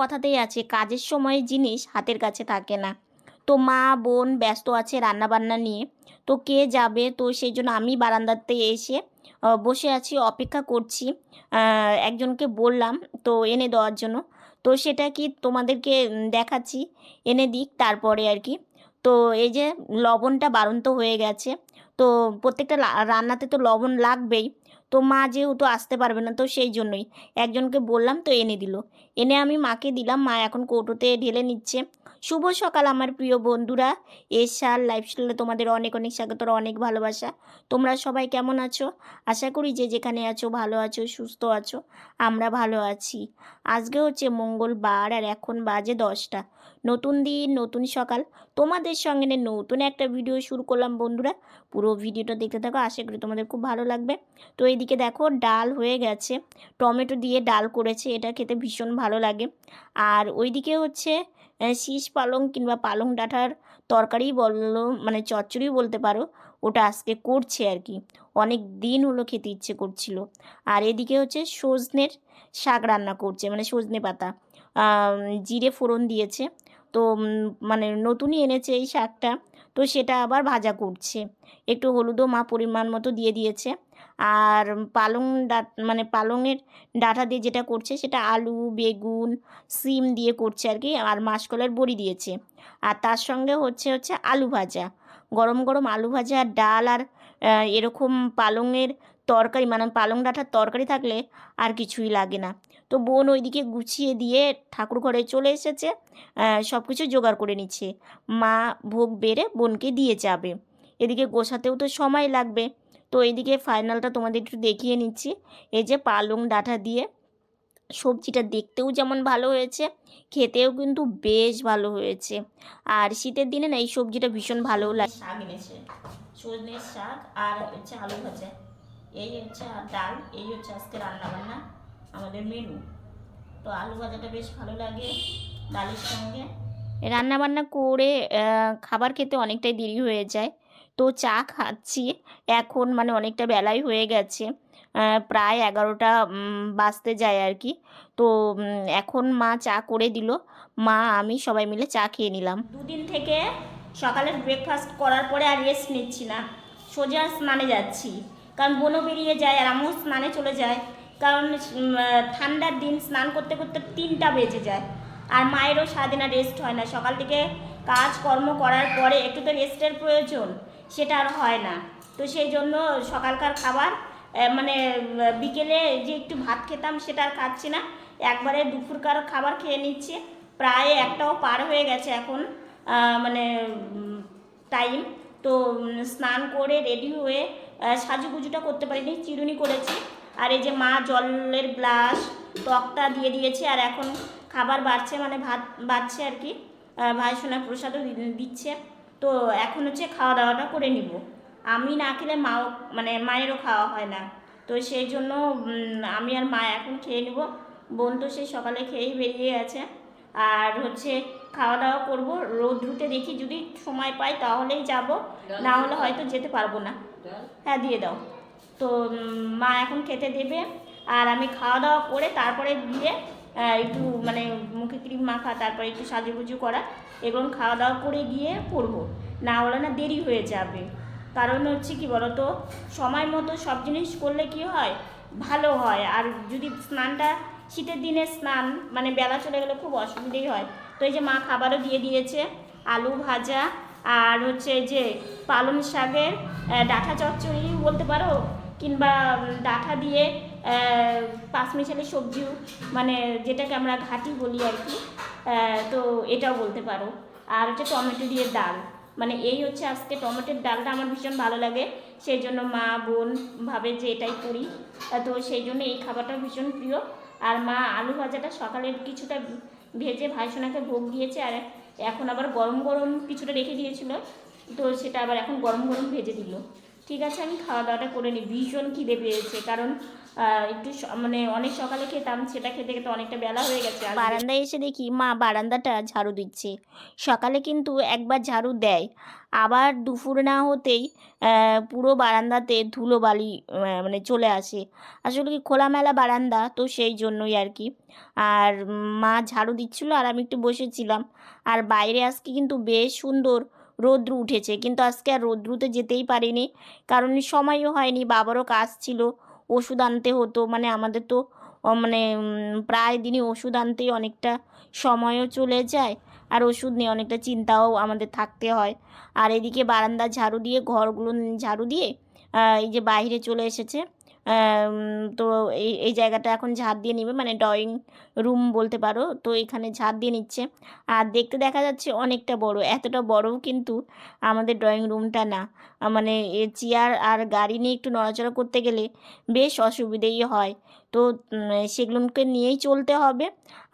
কথাতেই আছে, কাজের সময় জিনিস হাতের কাছে থাকে না। তো মা, বোন ব্যস্ত আছে রান্নাবান্না নিয়ে। তো কে যাবে? তো সেই জন্য আমি বারান্দাতে এসে বসে আছি, অপেক্ষা করছি। একজনকে বললাম, তো এনে দেওয়ার জন্য। তো সেটা কি তোমাদেরকে দেখাচ্ছি, এনে দিক তারপরে আর কি। তো এই যে লবণটা বাড়ন্ত হয়ে গেছে, তো প্রত্যেকটা রান্নাতে তো লবণ লাগবেই। তো মা যেহেতু আসতে পারবে না, তো সেই জন্যই। একজনকে বললাম, তো এনে দিল। এনে আমি মাকে দিলাম, মা এখন কৌটোতে ঢেলে নিচ্ছে। শুভ সকাল, আমার প্রিয় বন্ধুরা। এসার লাইফস্টাইলে তোমাদের অনেক অনেক স্বাগত অনেক ভালোবাসা। তোমরা সবাই কেমন আছো? আশা করি যে যেখানে আছো, ভালো আছো, সুস্থ আছো, আমরা ভালো আছি। আজকে হচ্ছে মঙ্গলবার, আর এখন বাজে দশটা। নতুন দিন, নতুন সকাল। তোমাদের সঙ্গে নিয়ে নতুন একটা ভিডিও শুরু করলাম, বন্ধুরা। পুরো ভিডিওটা দেখতে থাকো, আশা করি তোমাদের খুব ভালো লাগবে। তো এইদিকে দেখো, ডাল হয়ে গেছে। টমেটো দিয়ে ডাল করেছে, এটা খেতে ভীষণ ভালো লাগে। আর ওইদিকে হচ্ছে শীষ পালং কিংবা পালং ডাঁটার তরকারি বলল মানে চচ্চড়ি বলতে পারো, ওটা আজকে করছে আর কি। অনেক দিন হলো খেতে ইচ্ছে করছিল। আর এদিকে হচ্ছে সজনের শাক রান্না করছে মানে সজনে পাতা। জিরে ফোড়ন দিয়েছে। তো মানে নতুনই এনেছে এই শাকটা। তো সেটা আবার ভাজা করছে। একটু হলুদও মা পরিমাণ মতো দিয়ে দিয়েছে। আর পালং ডাট মানে পালংয়ের ডাঁটা দিয়ে যেটা করছে সেটা আলু, বেগুন, সিম দিয়ে করছে আর কি, আর মাসকলার বড়ি দিয়েছে। আর তার সঙ্গে হচ্ছে হচ্ছে আলু ভাজা। গরম গরম আলু ভাজা, ডাল আর এরকম পালংয়ের তরকারি মানে পালং ডাঁটার তরকারি থাকলে আর কিছুই লাগে না। তো বোন ওইদিকে গুছিয়ে দিয়ে ঠাকুর ঘরে চলে এসেছে সব কিছু জোগাড় করে নিচ্ছে। মা ভোগ বেড়ে বোনকে দিয়ে যাবে। এদিকে গোছাতেও তো সময় লাগবে। তো এইদিকে ফাইনালটা তোমাদের একটু দেখিয়ে নিচ্ছি। এই যে পালং ডাঁটা দিয়ে সবজিটা দেখতেও যেমন ভালো হয়েছে খেতেও কিন্তু বেশ ভালো হয়েছে। আর শীতের দিনে না এই সবজিটা ভীষণ ভালো লাগে। শাক এনেছে সজনের শাক আর হচ্ছে আলু ভাজা। এই হচ্ছে ডাল এই হচ্ছে আজকে রান্না বান্না আমাদের মেনু। তো আলু ভাজাটা বেশ ভালো লাগে ডালের সঙ্গে। রান্না বান্না করে খাবার খেতে অনেকটাই দেরি হয়ে যায়। তো চা খাচ্ছি। এখন মানে অনেকটা বেলাই হয়ে গেছে। প্রায় এগারোটা বাজতে যায় আর কি তো এখন মা চা করে দিল। মা, আমি সবাই মিলে চা খেয়ে নিলাম। দুদিন থেকে সকালের ব্রেকফাস্ট করার পরে আর রেস্ট নিচ্ছি না। সোজা স্নানে যাচ্ছি। কারণ বোনও বেরিয়ে যায় আর আমিও স্নানে চলে যায় কারণ ঠান্ডার দিন স্নান করতে করতে তিনটা বেজে যায়। আর মায়েরও সারাদিন রেস্ট হয় না। সকাল থেকে কাজ কর্ম করার পরে একটু তো রেস্টের প্রয়োজন। সেটা আর হয় না। তো সেই জন্য সকালকার খাবার মানে বিকেলে যে একটু ভাত খেতাম সেটা আর খাচ্ছি না। একবারে দুপুরকার খাবার খেয়ে নিচ্ছি। প্রায় একটাও পার হয়ে গেছে এখন মানে টাইম তো স্নান করে রেডি হয়ে সাজুগুজুটা করতে পারিনি, চিরুনি করেছি। আর এই যে মা জলের গ্লাস, টকটা দিয়ে দিয়েছে, আর এখন খাবার বাড়ছে মানে ভাত বাড়ছে আর কি। ভাই সোনা প্রসাদও দিচ্ছে। তো এখন হচ্ছে খাওয়া দাওয়াটা করে নিব। আমি না খেলে মাও মানে মায়েরও খাওয়া হয় না। তো সেই জন্য আমি আর মা এখন খেয়ে নিব। বোন তো সেই সকালে খেয়েই বেরিয়ে গেছে। আর হচ্ছে খাওয়া দাওয়া করব। রোদ রুটে দেখি যদি সময় পাই তাহলেই যাব। না হলে হয়তো যেতে পারব না। হ্যাঁ দিয়ে দাও। তো মা এখন খেতে দেবে। আর আমি খাওয়া দাওয়া করে তারপরে গিয়ে একটু মানে মুখে ক্রিম মাখা, তারপরে একটু সাজুগুজু করা, এবং খাওয়া দাওয়া করে গিয়ে পড়ব। না হলে না দেরি হয়ে যাবে। কারণ হচ্ছে কি বলতো, সময় মতো সব জিনিস করলে কি হয়? ভালো হয়। আর যদি স্নানটা শীতের দিনে স্নান মানে বেলা চলে গেলে খুব অসুবিধেই হয়। তো এই যে মা খাবারও দিয়ে দিয়েছে, আলু ভাজা, আর হচ্ছে যে পালং শাকের ডাঁটা চচ্চড়ি বলতে পারো? কিংবা ডাঁটা দিয়ে পাঁচমিশালি সবজিও মানে যেটাকে আমরা ঘাটি বলি আর কি তো এটাও বলতে পারো। আর হচ্ছে টমেটো দিয়ে ডাল। মানে এই হচ্ছে আজকে টমেটোর ডালটা আমার ভীষণ ভালো লাগে। সেই জন্য মা, বোন ভাবে যে এটাই করি। তো সেই জন্য এই খাবারটা ভীষণ প্রিয়। আর মা আলু ভাজাটা সকালের কিছুটা ভেজে ভাইসোনাকে ভোগ দিয়েছে, আর এখন আবার গরম গরম কিছুটা রেখে দিয়েছিল। তো সেটা আবার এখন গরম গরম ভেজে দিল। ঠিক আছে, আমি খাওয়া দাওয়াটা করে নিই ভীষণ খিদে পেয়েছে, কারণ একটু মানে অনেক সকালে খেতাম, সেটা খেতে খেতে অনেকটা বেলা হয়ে গেছে বারান্দায় এসে দেখি মা বারান্দাটা ঝাড়ু দিচ্ছে। সকালে কিন্তু একবার ঝাড়ু দেয়। আবার দুপুর না হতেই পুরো বারান্দাতে ধুলো বালি মানে চলে আসে। আসলে কি খোলামেলা বারান্দা, তো সেই জন্যই আর কি। আর মা ঝাড়ু দিচ্ছিল আর আমি একটু বসেছিলাম। আর বাইরে আজকে কিন্তু বেশ সুন্দর রৌদ্র উঠেছে। কিন্তু আজকে আর রৌদ্রুতে যেতেই পারিনি। কারণ সময়ও হয়নি, বাবারও কাজ ছিল, ওষুধ আনতে হতো। মানে আমাদের তো মানে প্রায় দিনই ওষুধ আনতেই অনেকটা সময়ও চলে যায় আর ওষুধ নিয়ে অনেকটা চিন্তাও আমাদের থাকতে হয়। আর এদিকে বারান্দা ঝাড়ু দিয়ে, ঘরগুলো ঝাড়ু দিয়ে এই যে বাইরে চলে এসেছে। তো এই এই জায়গাটা এখন ঝাড় দিয়ে নিবে মানে ড্রয়িং রুম বলতে পারো। তো এখানে ঝাড় দিয়ে নিচ্ছে। আর দেখতে দেখা যাচ্ছে অনেকটা বড়, এতটা বড়ও কিন্তু আমাদের ড্রয়িং রুমটা না। মানে চেয়ার আর গাড়ি নিয়ে একটু নড়াচড়া করতে গেলে বেশ অসুবিধেই হয়। তো সেগুলোকে নিয়েই চলতে হবে।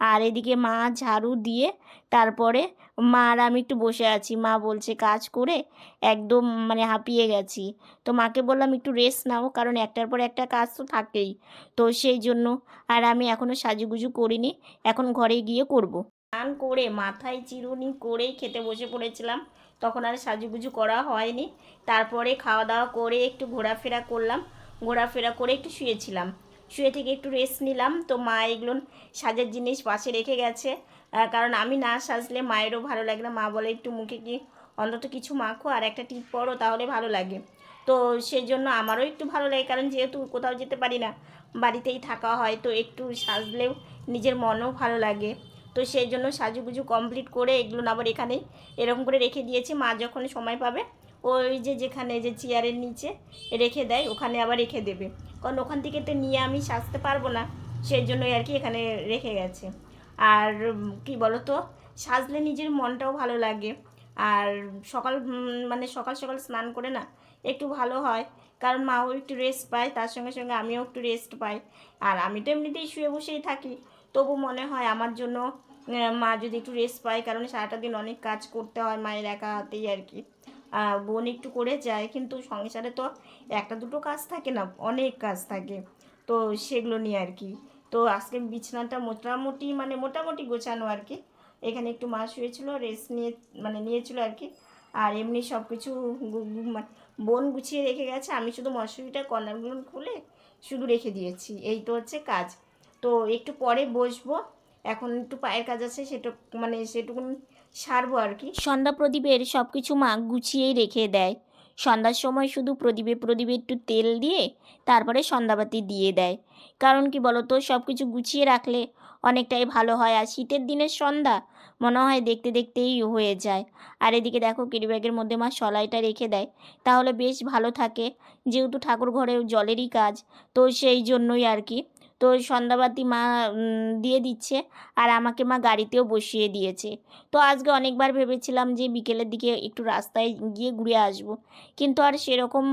আর এদিকে মা ঝাড়ু দিয়ে তারপরে মা আর আমি একটু বসে আছি। মা বলছে, কাজ করে একদম মানে হাঁপিয়ে গেছি। তো মাকে বললাম, একটু রেস্ট নাও, কারণ একটার পর একটা কাজ তো থাকেই। তো সেই জন্য আর আমি এখনও সাজুগুজু করিনি। এখন ঘরে গিয়ে করব। স্নান করে মাথায় চিরুনি করেই খেতে বসে পড়েছিলাম। তখন আর সাজুগুজু করা হয়নি। তারপরে খাওয়া দাওয়া করে একটু ঘোরাফেরা করলাম। ঘোরাফেরা করে একটু শুয়েছিলাম। শুয়ে থেকে একটু রেস্ট নিলাম। তো মা এগুলো সাজার জিনিস পাশে রেখে গেছে। কারণ আমি না সাজলে মায়েরও ভালো লাগে না। মা বলে, একটু মুখে কি অন্তত কিছু মাখো আর একটা টিপ পরো, তাহলে ভালো লাগে। তো সেই জন্য আমারও একটু ভালো লাগে। কারণ যেহেতু কোথাও যেতে পারি না, বাড়িতেই থাকা হয়, তো একটু সাজলেও নিজের মনও ভালো লাগে। তো সেই জন্য সাজুগুজু কমপ্লিট করে এগুলো আবার এখানেই এরকম করে রেখে দিয়েছি। মা যখন সময় পাবে, ওই যে যেখানে যে চেয়ারের নিচে রেখে দেয়, ওখানে আবার রেখে দেবে। কারণ ওখান থেকে তো নিয়ে আমি সাজতে পারব না সেই জন্যই আর কি এখানে রেখে গেছে। আর কি বলো তো সাজলে নিজের মনটাও ভালো লাগে। আর সকাল মানে সকাল সকাল স্নান করে না একটু ভালো হয়, কারণ মাও একটু রেস্ট পায়, তার সঙ্গে সঙ্গে আমিও একটু রেস্ট পাই। আর আমি তো এমনিতেই শুয়ে বসেই থাকি, তবু মনে হয় আমার জন্য মা যদি একটু রেস্ট পায়, কারণ সারাটা দিন অনেক কাজ করতে হয় মায়ের একা হাতেই আর কি। বোন একটু করে যায়, কিন্তু সংসারে তো একটা দুটো কাজ থাকে না, অনেক কাজ থাকে। তো সেগুলো নিয়ে আর কি। তো আজকে বিছানাটা মোটামুটি মানে মোটামুটি গোছানো আর কি। এখানে একটু মা শুয়েছিল রেস্ট নিয়ে মানে নিয়েছিল আর কি। আর এমনি সব কিছু বোন গুছিয়ে রেখে গেছে। আমি শুধু মশুরিটা, কর্নারগুলো খুলে শুধু রেখে দিয়েছি। এই তো হচ্ছে কাজ। তো একটু পরে বসবো। এখন একটু পায়ের কাজ আছে সেটা মানে সেটুকু সারবো আর কি। সন্ধ্যা প্রদীপের সব কিছু মা গুছিয়েই রেখে দেয়। সন্ধ্যার সময় শুধু প্রদীপে প্রদীপে একটু তেল দিয়ে তারপরে সন্ধ্যাবাতি দিয়ে দেয়। কারণ কি বলতো সব কিছু গুছিয়ে রাখলে অনেকটাই ভালো হয়। আর শীতের দিনের সন্ধ্যা মনে হয় দেখতে দেখতেই হয়ে যায়। আর এদিকে দেখো কেরি ব্যাগের মধ্যে মা সলাইটা রেখে দেয়। তাহলে বেশ ভালো থাকে। যেহেতু ঠাকুর ঘরেও জলেরই কাজ, তো সেই জন্যই আর কি। তো সন্ধ্যাবাতি মা দিয়ে দিচ্ছে আর আমাকে মা গাড়িতেও বসিয়ে দিয়েছে। তো আজকে অনেকবার ভেবেছিলাম যে বিকেলের দিকে একটু রাস্তায় গিয়ে ঘুরে আসব, কিন্তু আর সেরকম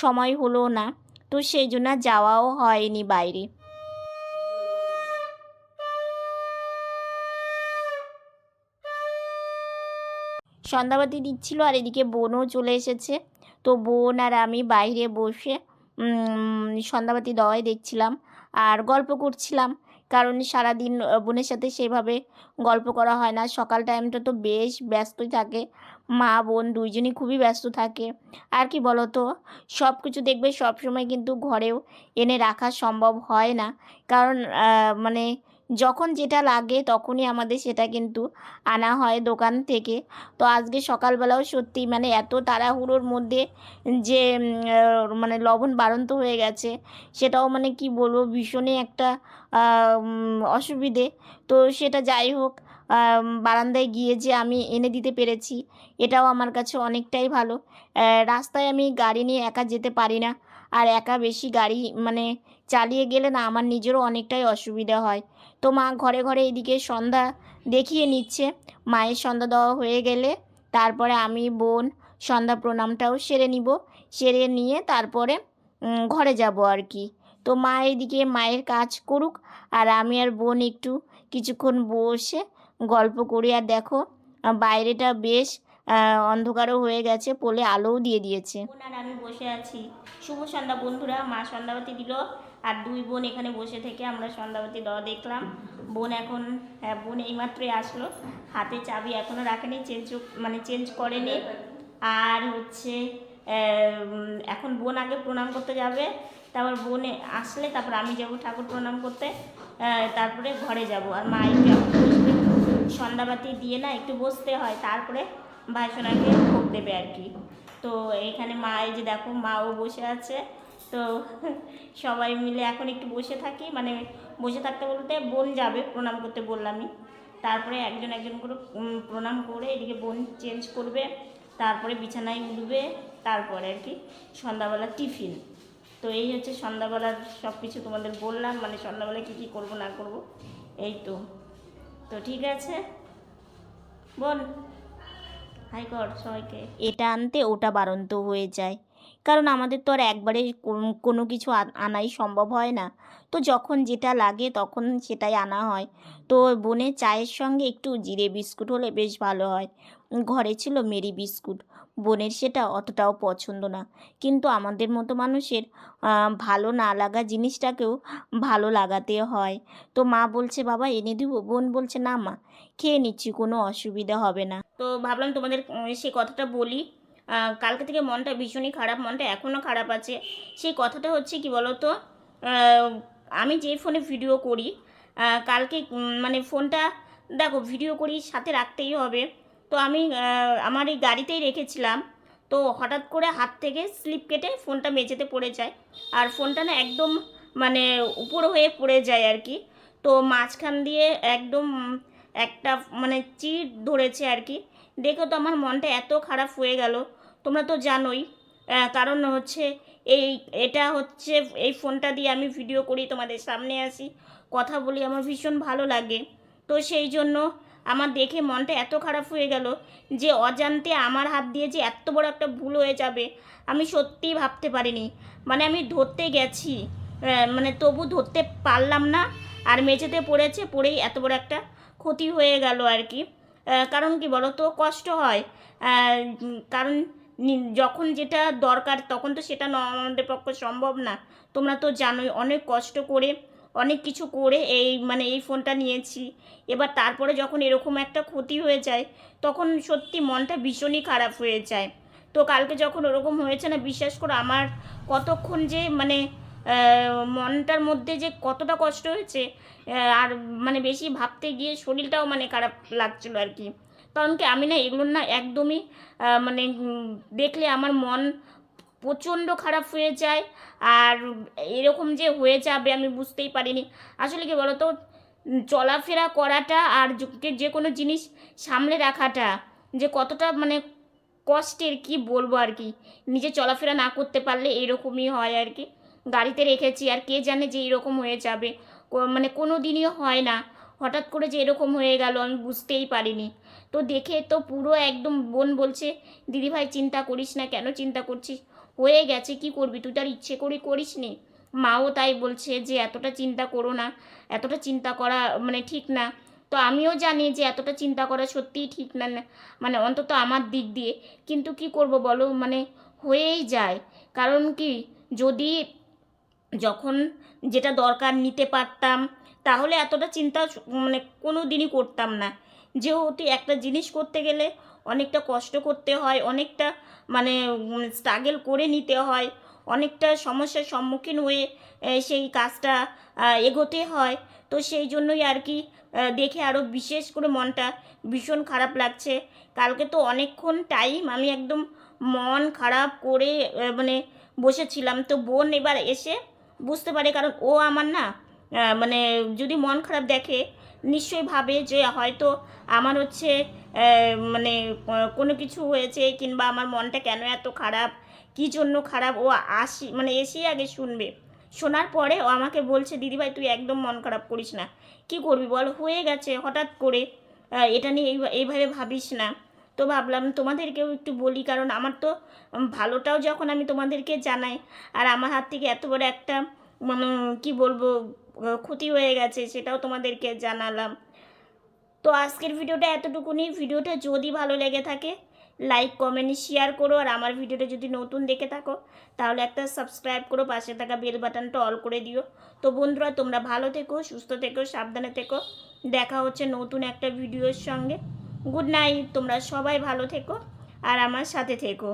সময় হলো না। তো সেই জন্য যাওয়াও হয়নি বাইরে। সন্ধ্যাবাতি দিচ্ছিল আর এদিকে বোনও চলে এসেছে। তো বোন আর আমি বাইরে বসে সন্ধ্যাবাতি দেওয়াই দেখছিলাম। আর গল্প করছিলাম। কারণ সারাদিন বোনের সাথে সেভাবে গল্প করা হয় না। সকাল টাইমটা তো বেশ ব্যস্তই থাকে। মা, বোন দুইজনই খুবই ব্যস্ত থাকে। আর কি বলো তো সব কিছু দেখবে সব সময় কিন্তু ঘরেও এনে রাখা সম্ভব হয় না। কারণ মানে যখন যেটা লাগে তখনই আমাদের সেটা কিন্তু আনা হয় দোকান থেকে। তো আজকে সকালবেলাও সত্যি মানে এত তাড়াহুড়োর মধ্যে যে মানে লবণ বাড়ন্ত হয়ে গেছে, সেটাও মানে কি বলব ভীষণই একটা অসুবিধে। তো সেটা যাই হোক বারান্দায় গিয়ে যে আমি এনে দিতে পেরেছি, এটাও আমার কাছে অনেকটাই ভালো। রাস্তায় আমি গাড়ি নিয়ে একা যেতে পারি না, আর একা বেশি গাড়ি মানে চালিয়ে গেলে না আমার নিজেরও অনেকটাই অসুবিধা হয়। তো মা ঘরে ঘরে এদিকে সন্ধ্যা দেখিয়ে নিচ্ছে। মায়ের সন্ধ্যা দেওয়া হয়ে গেলে তারপরে আমি, বোন, সন্ধ্যা প্রণামটাও সেরে নিব। সেরে নিয়ে তারপরে ঘরে যাব আর কি। তো মা এদিকে মায়ের কাজ করুক আর আমি আর বোন একটু কিছুক্ষণ বসে গল্প করি। আর দেখো, বাইরেটা বেশ অন্ধকারও হয়ে গেছে পোলে আলোও দিয়ে দিয়েছে। আমি বসে আছি। শুভ সন্ধ্যা বন্ধুরা, মা সন্ধ্যাবাতি দিল। আর দুই বোন এখানে বসে থেকে আমরা সন্ধ্যাবাতি দেওয়া দেখলাম। বোন এখন হ্যাঁ বোন এইমাত্রই আসলো। হাতে চাবি এখনও রাখেনি চেঞ্জ মানে চেঞ্জ করেনি। আর হচ্ছে এখন বোন আগে প্রণাম করতে যাবে। তারপর বোন আসলে তারপর আমি যাব ঠাকুর প্রণাম করতে তারপরে ঘরে যাব। আর মা একটু বসবে। সন্ধ্যাবাতি দিয়ে না একটু বসতে হয়, তারপরে ভাইসোনাকে ভোগ দেবে আর কি। তো এখানে মা, এই যে দেখো, মাও বসে আছে। তো সবাই মিলে এখন একটু বসে থাকি মানে বসে থাকতে বলতে বোন যাবে, প্রণাম করতে বললামই। তারপরে একজন একজন করে প্রণাম করে এদিকে বোন চেঞ্জ করবে, তারপরে বিছানায় উঠবে, তারপরে আর কি সন্ধ্যাবেলা টিফিন। তো এই হচ্ছে সন্ধ্যাবেলার সব কিছু তোমাদের বললাম মানে সন্ধ্যাবেলা কী কী করব না করব, এই তো। তো ঠিক আছে? বল হাই কর সবাইকে। এটা আনতে ওটা বারন্ত হয়ে যায়। কারণ আমাদের তো আর একবারে কোনো কিছু আনাই সম্ভব হয় না। তো যখন যেটা লাগে তখন সেটাই আনা হয়। তো বোনের চায়ের সঙ্গে একটু জিরে বিস্কুট হলে বেশ ভালো হয়। ঘরে ছিল মেরি বিস্কুট। বোনের সেটা অতটাও পছন্দ না। কিন্তু আমাদের মতো মানুষের ভালো না লাগা জিনিসটাকেও ভালো লাগাতে হয়। তো মা বলছে, বাবা, এনে দিব। বোন বলছে, না মা, খেয়ে নিচ্ছি, কোনো অসুবিধা হবে না। তো ভাবলাম তোমাদের সে কথাটা বলি। কালকে থেকে মনটা ভীষণই খারাপ, মনটা এখনও খারাপ আছে। সেই কথাটা হচ্ছে কি বলো তো আমি যে ফোনে ভিডিও করি কালকে মানে ফোনটা, দেখো ভিডিও করি, সাথে রাখতেই হবে। তো আমি আমার এই গাড়িতেই রেখেছিলাম। তো হঠাৎ করে হাত থেকে স্লিপ কেটে ফোনটা মেঝেতে পড়ে যায়। আর ফোনটা না একদম মানে উপর হয়ে পড়ে যায় আর কি। তো মাঝখান দিয়ে একদম, একটা মানে চির ধরেছে আর কি। দেখে তো আমার মনটা এত খারাপ হয়ে গেল। তোমরা তো জানোই কারণ হচ্ছে এই, এটা হচ্ছে, এই ফোনটা দিয়ে আমি ভিডিও করি, তোমাদের সামনে আসি, কথা বলি, আমার ভীষণ ভালো লাগে। তো সেই জন্য আমার দেখে মনটা এত খারাপ হয়ে গেল যে অজান্তে আমার হাত দিয়ে যে এত বড় একটা ভুল হয়ে যাবে, আমি সত্যিই ভাবতে পারিনি। মানে আমি ধরতে গেছি মানে তবু ধরতে পারলাম না, আর মেঝেতে পড়েছে, পড়েই এত বড় একটা ক্ষতি হয়ে গেল আর কি। কারণ কি বলো তো কষ্ট হয়। কারণ যখন যেটা দরকার তখন তো সেটা আমাদের পক্ষে সম্ভব না। তোমরা তো জানোই অনেক কষ্ট করে, অনেক কিছু করে এই মানে এই ফোনটা নিয়েছি। এবার তারপরে যখন এরকম একটা ক্ষতি হয়ে যায়, তখন সত্যি মনটা ভীষণই খারাপ হয়ে যায়। তো কালকে যখন ওরকম হয়েছে না, বিশ্বাস করো আমার কতক্ষণ যে মানে মনটার মধ্যে যে কতটা কষ্ট হয়েছে আর মানে বেশি ভাবতে গিয়ে শরীরটাও মানে খারাপ লাগছিল আর কি। কারণ কি আমি না এগুলো না একদমই মানে দেখলে আমার মন প্রচণ্ড খারাপ হয়ে যায়। আর এরকম যে হয়ে যাবে আমি বুঝতেই পারিনি। আসলে কি বলতো? চলাফেরা করাটা আর যে কোনো জিনিস সামলে রাখাটা যে কতটা মানে কষ্টের কি বলব আর কি? নিজে চলাফেরা না করতে পারলে এরকমই হয় আর কি। গাড়িতে রেখেছি আর কে জানে যে এরকম হয়ে যাবে। মানে কোনো দিনই হয় না। হঠাৎ করে যে এরকম হয়ে গেল আমি বুঝতেই পারিনি। তো দেখে তো পুরো একদম বোন বলছে দিদিভাই চিন্তা করিস না কেন চিন্তা করছিস? হয়ে গেছে কি করবি? তুই তার ইচ্ছে করে করিস নি। মাও তাই বলছে যে এতটা চিন্তা করো না এতটা চিন্তা করা মানে ঠিক না। তো আমিও জানি যে এতটা চিন্তা করা সত্যিই ঠিক না না, মানে অন্তত আমার দিক দিয়ে। কিন্তু কি করব বলো? মানে হয়েই যায়। কারণ কি যদি যখন যেটা দরকার নিতে পারতাম, তাহলে এতটা চিন্তা মানে কোনো দিনই করতাম না। যেহেতু একটা জিনিস করতে গেলে অনেকটা কষ্ট করতে হয়, অনেকটা মানে স্ট্রাগল করে নিতে হয়, অনেকটা সমস্যার সম্মুখীন হয়ে সেই কাজটা এগোতে হয়। তো সেই জন্যই আর কি দেখে আরও বিশেষ করে মনটা ভীষণ খারাপ লাগছে। কালকে তো অনেকক্ষণ টাইম আমি একদম মন খারাপ করে মানে বসেছিলাম। তো বোন এবার এসে বুঝতে পারে। কারণ ও আমার না মানে যদি মন খারাপ দেখে, নিশ্চয়ই ভাবে যে হয়তো আমার হচ্ছে মানে কোনো কিছু হয়েছে কিংবা আমার মনটা কেন এত খারাপ, কী জন্য খারাপ, ও আসি মানে এসেই আগে শুনবে। শোনার পরে ও আমাকে বলছে, দিদিভাই, তুই একদম মন খারাপ করিস না। কি করবি বল? হয়ে গেছে, হঠাৎ করে এটা নিয়ে এইভাবে ভাবিস না। তো ভাবলাম তোমাদেরকেও একটু বলি, কারণ আমার তো ভালোটাও যখন আমি তোমাদেরকে জানাই, আর আমার হাত থেকে এত বড় একটা মানে কী বলব ক্ষতি হয়ে গেছে সেটাও তোমাদেরকে জানালাম। তো আজকের ভিডিওটা এতটুকুনি। ভিডিওটা যদি ভালো লেগে থাকে লাইক কমেন্ট শেয়ার করো, আর আমার ভিডিওটা যদি নতুন দেখে থাকো, তাহলে একটা সাবস্ক্রাইব করো, পাশে থাকা বেল বাটনটা অল করে দিও। তো বন্ধুরা, তোমরা ভালো থেকো, সুস্থ থেকো, সাবধানে থেকো। দেখা হচ্ছে নতুন একটা ভিডিওর সঙ্গে। গুড নাইট তোমরা সবাই ভালো থেকো আর আমার সাথে থেকো।